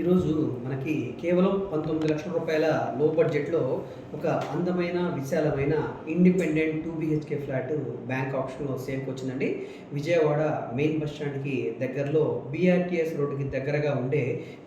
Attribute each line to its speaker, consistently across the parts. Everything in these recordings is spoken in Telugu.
Speaker 1: ఈరోజు మనకి కేవలం పంతొమ్మిది లక్షల రూపాయల లో బడ్జెట్లో ఒక అందమైన విశాలమైన independent two BHK flat bank ఆప్షన్లో సేల్కి వచ్చిందండి. విజయవాడ మెయిన్ బస్ స్టాండ్కి దగ్గరలో బీఆర్టీఎస్ రోడ్డుకి దగ్గరగా ఉండే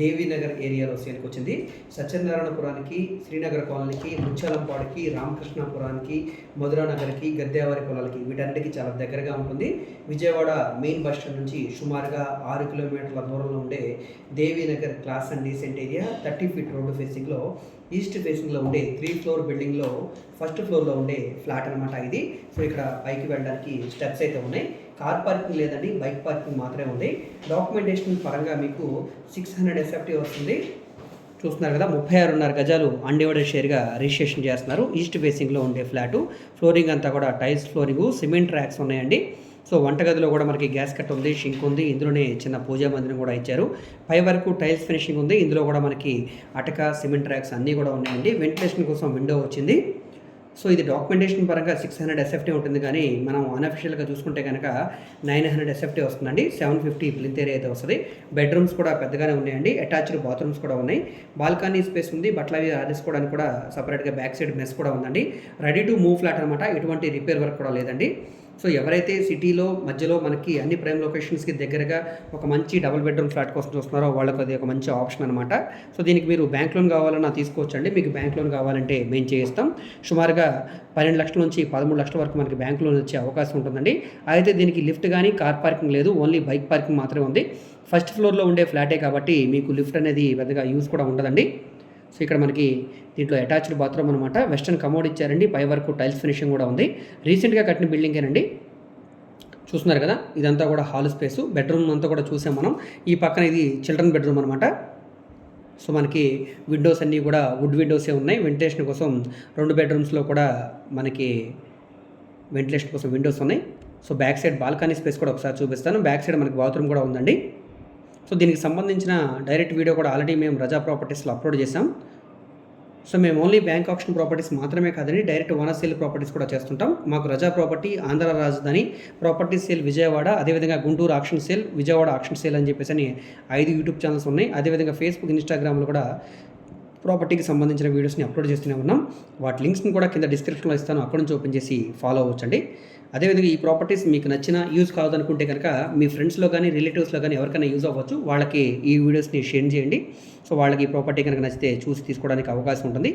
Speaker 1: దేవీనగర్ ఏరియాలో సేల్కి వచ్చింది. సత్యనారాయణపురానికి శ్రీనగర్ కాలనీకి ముచ్చాలంపాడుకి రామకృష్ణాపురానికి మధురానగర్కి గద్దేవారి పొలాలకి వీటన్నిటికీ చాలా దగ్గరగా ఉంటుంది. విజయవాడ మెయిన్ బస్ స్టాండ్ నుంచి సుమారుగా ఆరు కిలోమీటర్ల దూరంలో ఉండే Devinagar class and decent area thirty feet road ఫేసింగ్లో ఈస్ట్ ఫేసింగ్లో ఉండే త్రీ ఫ్లోర్ బిల్డింగ్లో ఫస్ట్ ఫ్లోర్లో ఉండే ఫ్లాట్ అనమాట ఇది. సో ఇక్కడ పైకి వెళ్ళడానికి స్టెప్స్ అయితే ఉన్నాయి. కార్ పార్కింగ్ లేదండి బైక్ పార్కింగ్ మాత్రమే ఉంది. డాక్యుమెంటేషన్ పరంగా మీకు సిక్స్ హండ్రెడ్ ఎస్ఎఫ్టీ వస్తుంది. చూస్తున్నారు కదా ముప్పై ఆరున్నర గజాలు అన్డివైడెడ్ షేర్గా రిజిస్ట్రేషన్ చేస్తున్నారు. ఈస్ట్ ఫేసింగ్లో ఉండే ఫ్లాటు ఫ్లోరింగ్ అంతా కూడా టైల్స్ ఫ్లోరింగ్ సిమెంట్ ర్యాక్స్ ఉన్నాయండి. సో వంటగదిలో కూడా మనకి గ్యాస్ కట్ ఉంది షింక్ ఉంది. ఇందులోనే చిన్న పూజా మందిరం కూడా ఇచ్చారు. పై వరకు టైల్స్ ఫినిషింగ్ ఉంది. ఇందులో కూడా మనకి అటక సిమెంట్ ర్యాక్స్ అన్నీ కూడా ఉన్నాయండి. వెంటిలేషన్ కోసం విండో వచ్చింది. సో ఇది డాక్యుమెంటేషన్ పరంగా సిక్స్ హండ్రెడ్ ఎస్ఎఫ్టీ ఉంటుంది కానీ మనం అన్అఫిషియల్గా చూసుకుంటే కనుక నైన్ హండ్రెడ్ ఎస్ఎఫ్టీ వస్తుందండి. సెవెన్ ఫిఫ్టీ ప్లింత్ ఏరియా అయితే వస్తుంది. బెడ్రూమ్స్ కూడా పెద్దగానే ఉన్నాయండి. అటాచ్డ్ బాత్రూమ్స్ కూడా ఉన్నాయి. బాల్కనీ స్పేస్ ఉంది. బట్టలు అవి ఆరేసుకోవడానికి కూడా సపరేట్గా బ్యాక్ సైడ్ మెస్ కూడా ఉందండి. రెడీ టు మూవ్ ఫ్లాట్ అనమాట ఎటువంటి రిపేర్ వర్క్ కూడా లేదండి. సో ఎవరైతే సిటీలో మధ్యలో మనకి అన్ని ప్రైమ్ లొకేషన్స్కి దగ్గరగా ఒక మంచి డబుల్ బెడ్రూమ్ ఫ్లాట్ కోసం చూస్తున్నారో వాళ్ళకి అది ఒక మంచి ఆప్షన్ అనమాట సో దీనికి మీరు బ్యాంక్ లోన్ కావాలన్నా తీసుకోవచ్చండి. మీకు బ్యాంక్ లోన్ కావాలంటే మేము చేయిస్తాం. సుమారుగా పన్నెండు లక్షల నుంచి పదమూడు లక్షల వరకు మనకి బ్యాంక్ లోన్ వచ్చే అవకాశం ఉంటుందండి. అయితే దీనికి లిఫ్ట్ కానీ కార్ పార్కింగ్ లేదు. ఓన్లీ బైక్ పార్కింగ్ మాత్రమే ఉంది. ఫస్ట్ ఫ్లోర్లో ఉండే ఫ్లాటే కాబట్టి మీకు లిఫ్ట్ అనేది పెద్దగా యూస్ కూడా ఉండదండి. సో ఇక్కడ మనకి దీంట్లో అటాచ్డ్ బాత్రూమ్ అనమాట వెస్టర్న్ కమోడ్ ఇచ్చారండి. పై వరకు టైల్స్ ఫినిషింగ్ కూడా ఉంది. రీసెంట్గా కట్టిన బిల్డింగేనండి చూస్తున్నారు కదా? ఇదంతా కూడా హాల్ స్పేసు. బెడ్రూమ్ అంతా కూడా చూసాం మనం. ఈ పక్కన ఇది చిల్డ్రన్ బెడ్రూమ్ అనమాట సో మనకి విండోస్ అన్నీ కూడా వుడ్ విండోసే ఉన్నాయి. వెంటిలేషన్ కోసం రెండు బెడ్రూమ్స్లో కూడా మనకి వెంటిలేషన్ కోసం విండోస్ ఉన్నాయి. So back side balcony space కూడా ఒకసారి చూపిస్తాను. బ్యాక్ సైడ్ మనకి బాత్రూమ్ కూడా ఉందండి. సో దీనికి సంబంధించిన డైరెక్ట్ వీడియో కూడా ఆల్రెడీ మేము రజా ప్రాపర్టీస్లో అప్లోడ్ చేసాం సో మేము ఓన్లీ బ్యాంక్ ఆప్షన్ ప్రాపర్టీస్ మాత్రమే కాదండి డైరెక్ట్ ఓనర్ సేల్ ప్రాపర్టీస్ కూడా చేస్తుంటాం. మాకు రజా ప్రాపర్టీ ఆంధ్ర రాజధాని ప్రాపర్టీ సేల్ విజయవాడ అదేవిధంగా Guntur auction sale Vijayawada auction sale అని చెప్పేసి అని ఐదు యూట్యూబ్ ఛానల్స్ ఉన్నాయి. అదేవిధంగా ఫేస్బుక్ ఇన్స్టాగ్రామ్లో కూడా ప్రాపర్టీకి సంబంధించిన వీడియోస్ని అప్లోడ్ చేస్తూనే ఉన్నాం. వాటి లింక్స్ని కూడా కింద డిస్క్రిప్షన్లో ఇస్తాను. అక్కడ నుంచి ఓపెన్ చేసి ఫాలో అవ్వచ్చండి. అదేవిధంగా ఈ ప్రాపర్టీస్ మీకు నచ్చిన యూజ్ కావాలనుకుంటే కనుక మీ ఫ్రెండ్స్లో కానీ రిలేటివ్స్లో కానీ ఎవరికైనా యూజ్ అవ్వచ్చు. వాళ్ళకి ఈ వీడియోస్ని షేర్ చేయండి. సో వాళ్ళకి ఈ ప్రాపర్టీ కనుక నచ్చితే చూసి తీసుకోవడానికి అవకాశం ఉంటుంది.